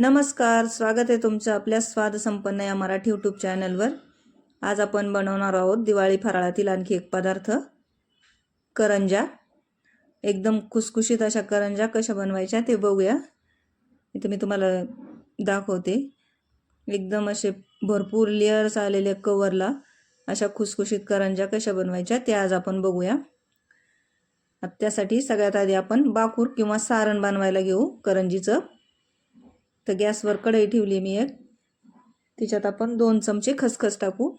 नमस्कार स्वागत आहे तुमचं आपल्या स्वाद संपन्न या मराठी यूट्यूब चॅनलवर आज आपण बनवणार आहोत दिवाळी फराळातील आणखी एक पदार्थ करंजा. एकदम खुसखुशीत अशा करंजा कशा बनवायच्या ते बघूया. इथे मी तुम्हाला दाखवते. एकदम असे भरपूर लेअर्स आलेले कवरला अशा खुसखुशीत करंजा कशा बनवायच्या ते आज आपण बघूया. त्यासाठी सगळ्यात आधी आपण बाकूर किंवा सारण बनवायला घेऊ करंजीचं. तर गॅसवर कढई ठेवली मी एक. तिच्यात आपण दोन चमचे खसखस टाकू.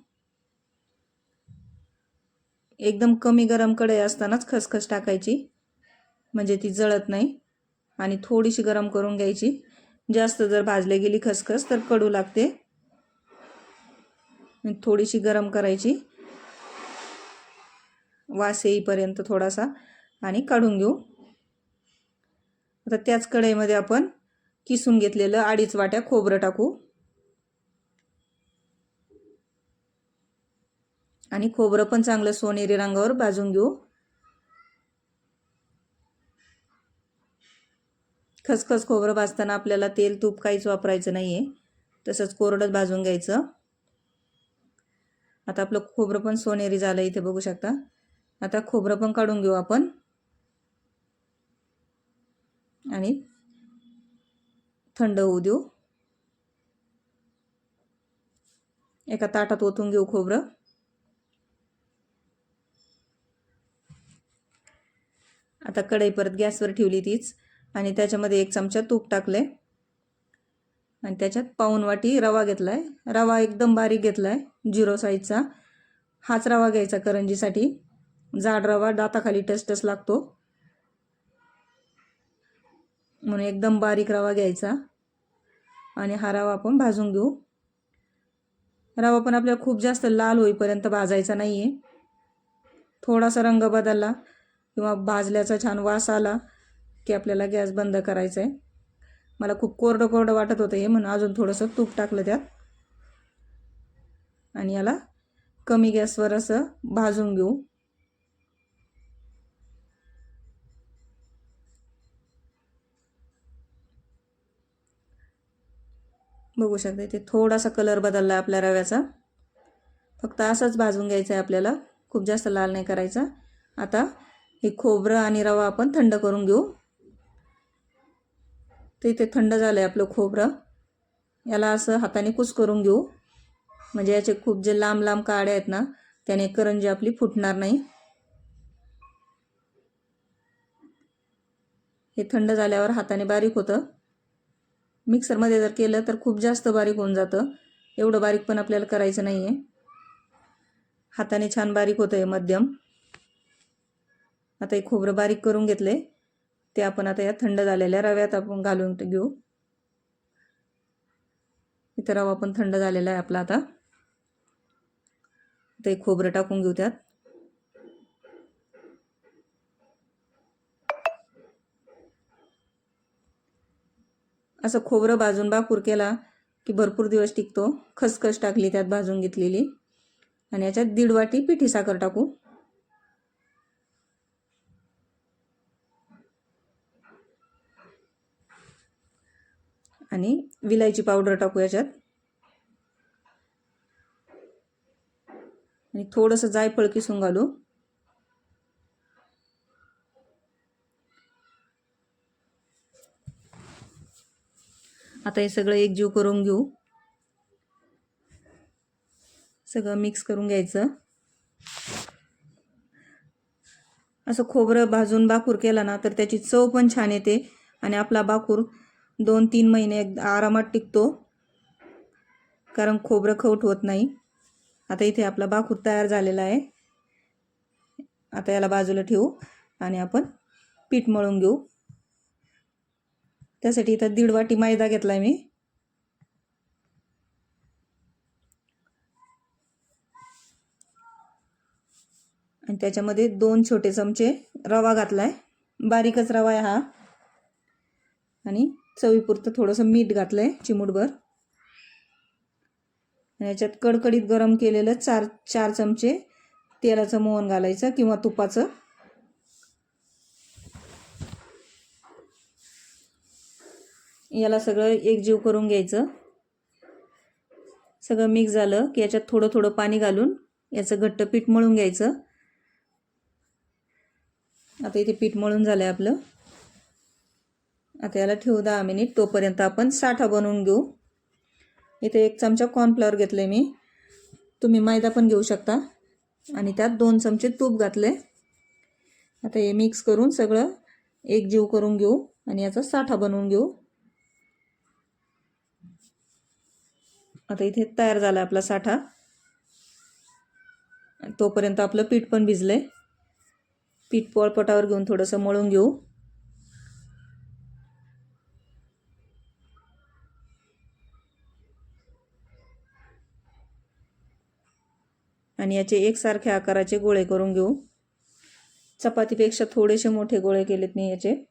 एकदम कमी गरम कढई असतानाच खसखस टाकायची. म्हणजे ती जळत नाही आणि थोडीशी गरम करून घ्यायची. जास्त जर भाजले गेली खसखस तर कडू लागते. थोडीशी गरम करायची. वास येईपर्यंत थोडासा आणि काढून घेऊ. आता त्याच कढईमध्ये आपण किसून घेतलेलं अडीच वाट्या खोबरं टाकू. आणि खोबरं पण चांगलं सोनेरी रंगावर भाजून घेऊ. खसखस खोबरं भाजताना आपल्याला तेल तूप काहीच वापरायचं नाही आहे तसंच कोरडंच भाजून घ्यायचं. आता आपलं खोबरं पण सोनेरी झालं इथे बघू शकता. आता खोबरं पण काढून घेऊ आपण. आणि थंड होऊ देऊ. एका ताटात ओतून घेऊ खोबरं. आता कढई परत गॅसवर ठेवली तीच आणि त्याच्यामध्ये एक चमचा तूप टाकले आणि त्याच्यात पाऊन वाटी रवा घेतला आहे रवा एकदम बारीक घेतला आहे झिरो साईजचा हाच रवा घ्यायचा करंजीसाठी. जाड रवा दाताखाली टसटस लागतो. म्हणून एकदम बारीक रवा घ्यायचा. आणि हा रवा आपण भाजून घेऊ. रवा पण आपल्याला खूप जास्त लाल होईपर्यंत भाजायचा नाही आहे थोडासा रंग बदलला किंवा भाजल्याचा छान वास आला की आपल्याला गॅस बंद करायचा आहे मला खूप कोरडं कोरडं वाटत होतं हे म्हणून अजून थोडंसं तूप टाकलं त्यात. आणि याला कमी गॅसवर असं भाजून घेऊ. बघू शकता. इथे थोडासा कलर बदलला आपल्या रव्याचा. फक्त असंच भाजून घ्यायचं आहे आपल्याला. खूप जास्त लाल नाही करायचा. आता हे खोबरं आणि रवा आपण थंड करून घेऊ. तर इथे थंड झालं आहे आपलं खोबरं. याला असं हाताने कुस करून घेऊ. म्हणजे याचे खूप जे लांब लांब काड्या आहेत ना त्याने करंजी आपली फुटणार नाही. हे थंड झाल्यावर हाताने बारीक होतं. मिक्सरमध्ये जर केलं तर खूप जास्त बारीक होऊन जातं. एवढं बारीक पण आपल्याला करायचं नाही आहे हाताने छान बारीक होतं आहे मध्यम. आता हे खोबरं बारीक करून घेतले ते आपण आता या थंड झालेल्या रव्यात आपण घालून घेऊ. इथं रवा पण थंड झालेला आहे आपला आता. ते खोबरं टाकून घेऊ त्यात. असं खोबरं भाजून बाकूर केला की भरपूर दिवस टिकतो. खसखस टाकली त्यात भाजून घेतलेली. आणि याच्यात दीड वाटी पिठी साखर टाकू. आणि विलायची पावडर टाकू याच्यात. आणि थोडंसं जायफळ किसून घालू. आता हे सगळं एकजीव करून घेऊ. सगळं मिक्स करून घ्यायचं. असं खोबरं भाजून बाकूर केला ना तर त्याची चव पण छान येते आणि आपला बाकूर दोन तीन महिने एक आरामात टिकतो. कारण खोबरं खवट होत नाही. आता इथे आपला बाकूर तयार झालेला आहे. आता याला बाजूला ठेवू आणि आपण पीठ मळून घेऊ. त्यासाठी इथं दीड वाटी मैदा घेतला आहे मी. आणि त्याच्यामध्ये दोन छोटे चमचे रवा घातला आहे बारीकच रवा आहे हा. आणि चवीपुरतं थोडंसं मीठ घातलं आहे चिमूटभर. आणि याच्यात कडकडीत गरम केलेलं चार चार चमचे तेलाचं मोहन घालायचं किंवा तुपाचं. याला सगळं एकजीव करून घ्यायचं. सगळं मिक्स झालं की याच्यात थोडं थोडं पाणी घालून याचं घट्ट पीठ मळून घ्यायचं. आता इथे पीठ मळून झालं आहे आपलं. आता याला ठेवू दहा मिनिट तोपर्यंत आपण साठा बनवून घेऊ. इथे एक चमचा कॉर्नफ्लॉवर घेतले मी. तुम्ही मैदा पण घेऊ शकता. आणि त्यात दोन चमचे तूप घातले आता हे मिक्स करून सगळं एकजीव करून घेऊ आणि याचा साठा बनवून घेऊ. आता इथे तयार झाला आपला साठा. तोपर्यंत आपलं पीठ पण भिजलंय. पीठ पोळपटावर घेऊन थोडंसं मळून घेऊ. आणि याचे एकसारख्या आकाराचे गोळे करून घेऊ. चपातीपेक्षा थोडेसे मोठे गोळे केलेत मी याचे.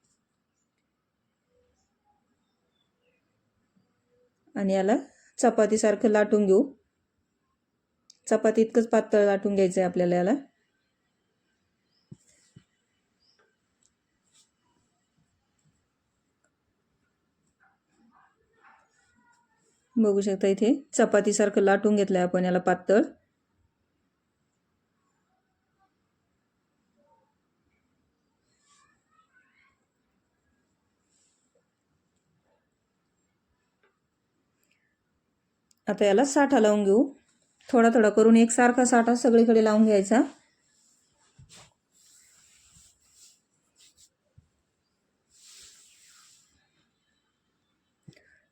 आणि याला चपातीसारखं लाटून घेऊ. चपाती इतकंच पातळ लाटून घ्यायचं आहे आपल्याला याला. बघू शकता इथे चपातीसारखं लाटून घेतलं आहे आपण याला पातळ. आता याला साठा लावून घेऊ. थोडा थोडा करून एकसारखा साठा सगळीकडे लावून घ्यायचा.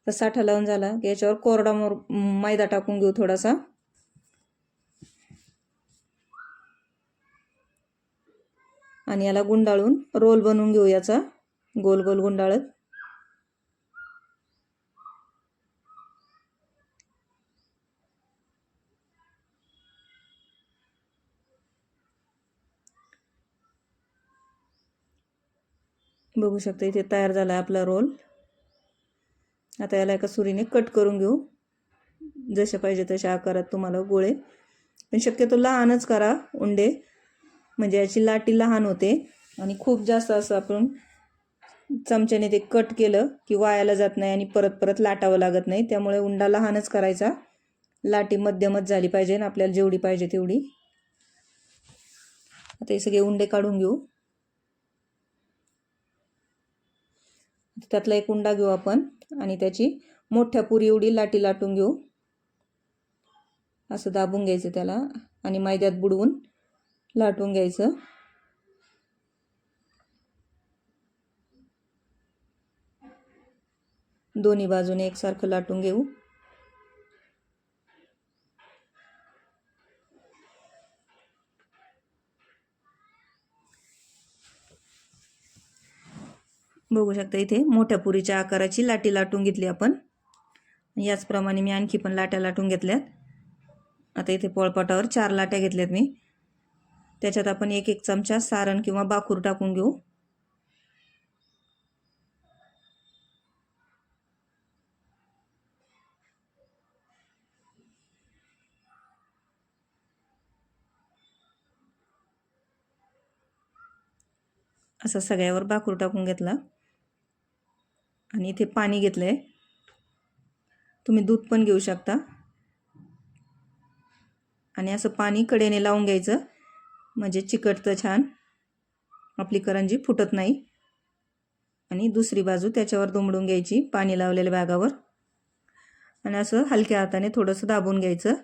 तर साठा लावून झाला. की याच्यावर कोरडा मोर मैदा टाकून घेऊ थोडासा. आणि याला गुंडाळून रोल बनवून घेऊ याचा. गोल गोल गुंडाळत. बघू शकता इथे तयार झाला आहे आपला रोल आता याला एका सुरीने कट करून घेऊ. जसे पाहिजे तशा आकारात तुम्हाला गोळे. पण शक्यतो लहानच करा उंडे. म्हणजे याची लाटी लहान होते. आणि खूप जास्त असं आपण चमच्याने ते कट केलं की वायाला जात नाही आणि परत परत लाटावं लागत नाही. त्यामुळे उंडा लहानच करायचा. लाटी मध्यमच झाली पाहिजे आणि आपल्याला जेवढी पाहिजे तेवढी. आता हे सगळे उंडे काढून घेऊ. त्यातला एक उंडा घेऊ आपण आणि त्याची मोठ्या पुरी एवढी लाटी लाटून घेऊ. असं दाबून घ्यायचं त्याला आणि मैद्यात बुडवून लाटून घ्यायचं. दोन्ही बाजूने एकसारखं लाटून घेऊ. बघू शकता इथे. मोठ्या पुरीच्या आकाराची लाटी लाटून घेतली आपण. याचप्रमाणे मी आणखी पण लाट्या लाटून घेतल्यात. आता इथे पोळपाटावर चार लाट्या घेतल्यात मी. त्याच्यात आपण एक एक चमचा सारण किंवा बाकूर टाकून घेऊ. असं सगळ्यावर बाकूर टाकून घेतला. आणि इथे पाणी घेतलं आहे तुम्ही दूध पण घेऊ शकता. आणि असं पाणी कडेने लावून घ्यायचं. म्हणजे चिकटतं छान. आपली करंजी फुटत नाही. आणि दुसरी बाजू त्याच्यावर दुमडून घ्यायची पाणी लावलेल्या बॅगावर आणि असं हलक्या हाताने थोडंसं दाबून घ्यायचं.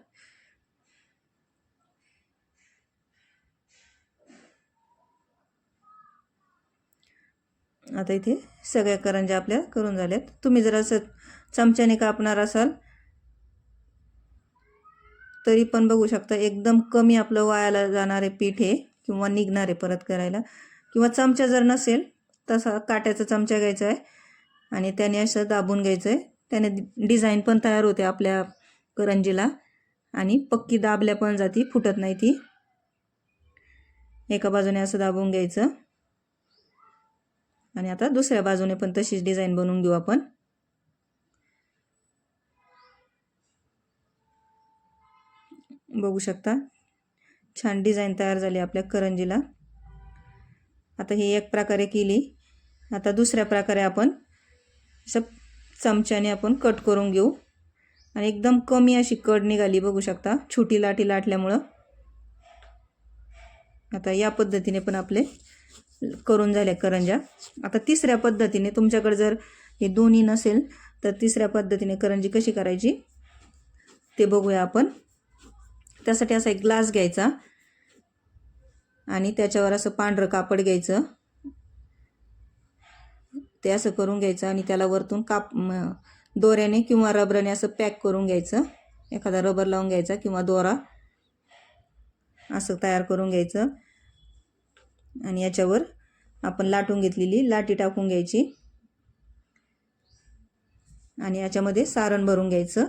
आता इथे सगळ्या करंज्या आपल्या करून झाल्यात. तुम्ही जर असं चमच्याने कापणार असाल तरी पण बघू शकता एकदम कमी आपलं वायाला जाणारे पीठ हे किंवा निघणारे परत करायला. किंवा चमचा जर नसेल तसा काट्याचा चमचा घ्यायचा आहे आणि त्याने असं दाबून घ्यायचं आहे त्याने डिझाईन पण तयार होते आपल्या करंजीला आणि पक्की दाबल्या पण जाती फुटत नाही ती. एका बाजूने असं दाबून घ्यायचं. आणि आता दुसऱ्या बाजूने पण तशीच डिझाईन बनवून घेऊ आपण. बघू शकता. छान डिझाईन तयार झाली आपल्या करंजीला. आता ही एक प्रकारे केली. आता दुसऱ्या प्रकारे आपण असं चमच्याने आपण कट करून घेऊ. आणि एकदम कमी अशी कड निघाली बघू शकता. छोटी लाटी लाटल्यामुळं. आता या पद्धतीने पण आपले करून झाल्या करंजा. आता तिसऱ्या पद्धतीने तुमच्याकडे जर हे दोन्ही नसेल तर तिसऱ्या पद्धतीने करंजी कशी करायची? ते बघूया आपण. त्यासाठी असा एक ग्लास घ्यायचा आणि त्याच्यावर असं पांढरं कापड घ्यायचं. ते असं करून घ्यायचं आणि त्याला वरतून काप दोऱ्याने किंवा रबराने असं पॅक करून घ्यायचं. एखादा रबर लावून घ्यायचा किंवा दोरा. असं तयार करून घ्यायचं. आणि याच्यावर आपण लाटून घेतलेली लाटी टाकून घ्यायची. आणि याच्यामध्ये सारण भरून घ्यायचं.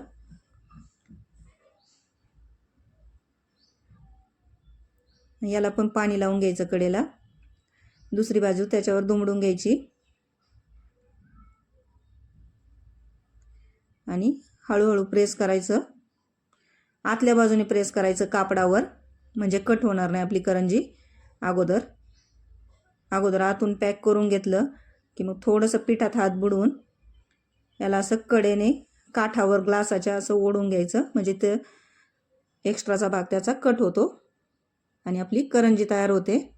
याला पण पाणी लावून घ्यायचं कडेला. दुसरी बाजू त्याच्यावर दुमडून घ्यायची. आणि हळूहळू प्रेस करायचं. आतल्या बाजूने प्रेस करायचं कापडावर. म्हणजे कट होणार नाही आपली करंजी अगोदर. अगोदर आतून पॅक करून घेतलं की मग थोडंसं पिठात हात बुडवून याला असं कडेने काठावर ग्लासाच्या असं ओढून घ्यायचं. म्हणजे ते एक्स्ट्राचा भाग त्याचा कट होतो आणि आपली करंजी तयार होते.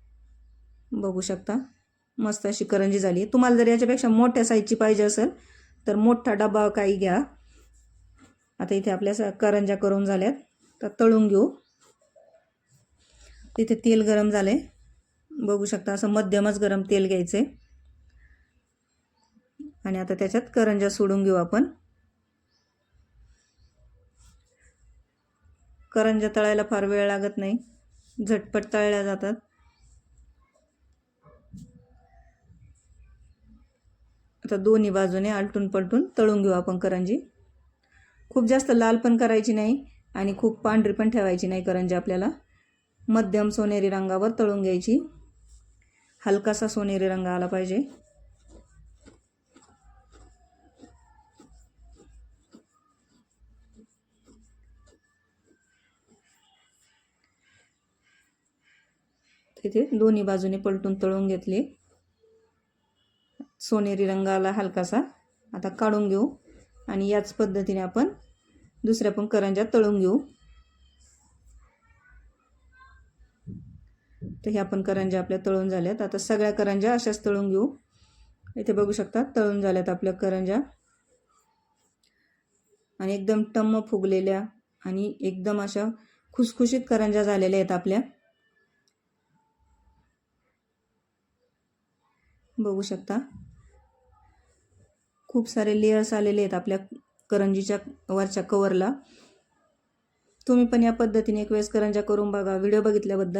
बघू शकता मस्त अशी करंजी झाली. तुम्हाला जर याच्यापेक्षा मोठ्या साईजची पाहिजे असेल तर मोठा डबा काही घ्या. आता इथे आपल्या स- करंज्या करून झाल्यात. तर तळून घेऊ. तिथे तेल गरम झाले बघू शकता असं मध्यमच गरम तेल घ्यायचे आणि आता त्याच्यात करंज्या सोडून घेऊ आपण. करंज्या तळायला फार वेळ लागत नाही. झटपट तळल्या जातात. आता दोन्ही बाजूने आलटून पलटून तळून घेऊ आपण करंजी. खूप जास्त लाल पण करायची नाही आणि खूप पांढरी पण ठेवायची नाही करंजी आपल्याला. मध्यम सोनेरी रंगावर तळून घ्यायची. हलकासा सोनेरी रंग आला पाहिजे. तिथे दोन्ही बाजूने पलटून तळून घेतले. सोनेरी रंग आला हलकासा. आता काढून घेऊ आणि याच पद्धतीने आपण दुसऱ्या पण करंज्या तळून घेऊ. तर ह्या पण करंज्या आपल्या तळून झाल्यात. आता सगळ्या करंज्या अशाच तळून घेऊ. इथे बघू शकता तळून झाल्यात आपल्या करंज्या. आणि एकदम टम्म फुगलेल्या आणि एकदम अशा खुसखुशीत करंज्या झालेल्या आहेत आपल्या. बघू शकता. खूप सारे लेयर्स आलेले आहेत आपल्या करंजीच्या वरच्या कवरला तुम्ही पण या पद्धतीने एक वेळेस करंजा करून बघा. व्हिडिओ बघितल्याबद्दल